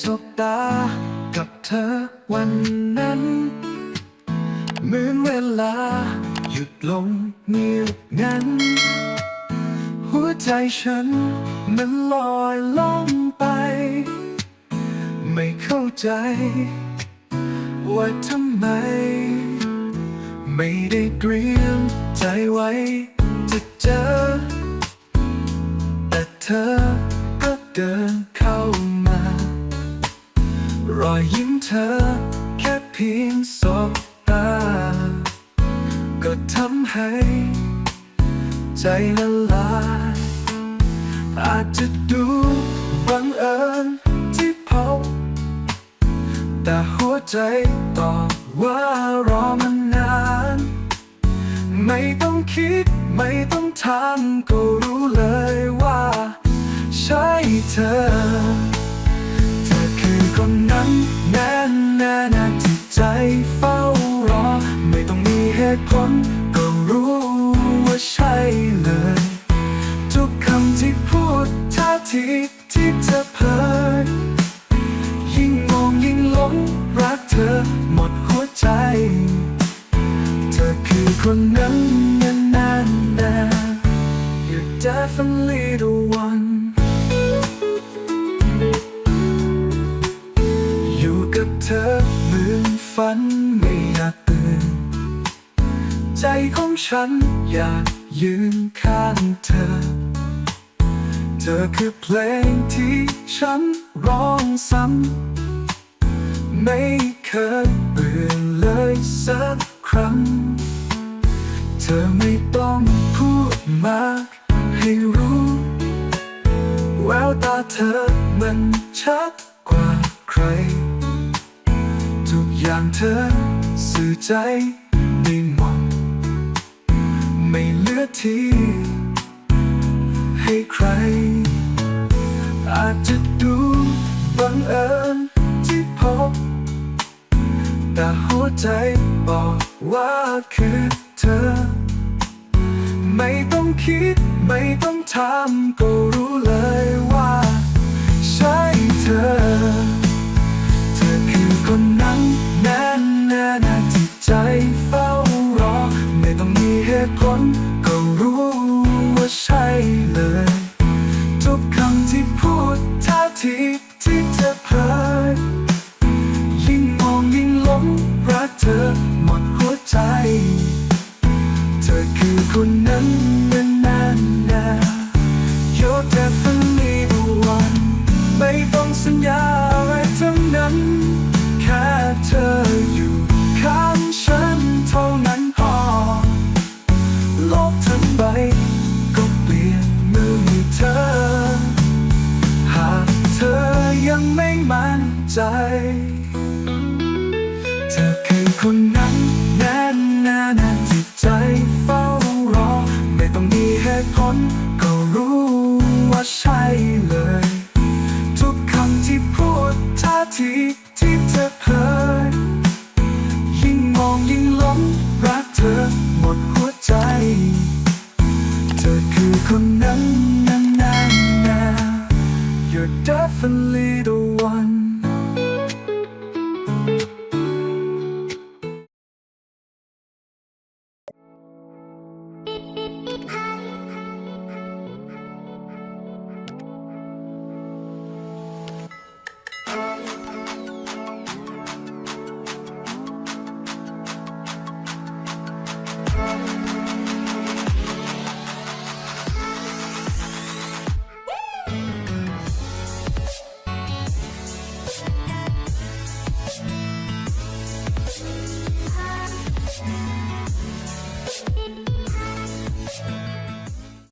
สบตากับเธอวันนั้นเหมือนเวลา หยุดลงเงียบงันหัวใจฉันมันลอยล่องไป ไม่เข้าใจ ว่าทำไม ไม่ได้เตรียมใจไว้ จะเจอ แต่เธอก็เดินเข้า รอยยิ้มเธอ แค่เพียงสบตา ก็ทำให้ ใจละลายอาจจะดูบังเอิญที่พบแต่หัวใจตอบว่ารอมานาน ไม่ต้องคิดไม่ต้องถามก็รู้เลยว่า ใช่เธอเธอคือ คนนั้นแน่แน่แน่ที่ใจเฝ้ารอ ไม่ต้องมีเหตุผลก็รู้ว่าใช่เลย ทุกคำที่พูดท่าทีที่เธอเผยยิ่งมองยิ่งหลงรักเธอหมดหัวใจ เธอคือคนนั้นน่แน่แน่ You're definitely the one ฉันอยากยืนข้างเธอ เธอคือเพลงที่ฉันร้องซ้ำไม่เคยเบื่อเลยสักครั้ง เธอไม่ต้องพูดมากให้รู้แววตาเธอมันชัดกว่าใคร ทุกอย่างเธอสื่อใจ ไม่เหลือที่ให้ใคร อาจจะดูบังเอิญที่พบ แต่หัวใจบอกว่าคือเธอ ไม่ต้องคิดไม่ต้องถามก็รู้เลย เธอคือคนนั้นแน่นแน่น่ที่ใจเฝ้ารอ ไม่ต้องมีเหตุผลก็รู้ว่าใช่เลย ทุกคำที่พูดท่าทีที่เธอเผยยิ่งมองยิ่งหลงรักเธอหมดหัวใจ เธอคือคนนั้นแน่แน่น You're definitely the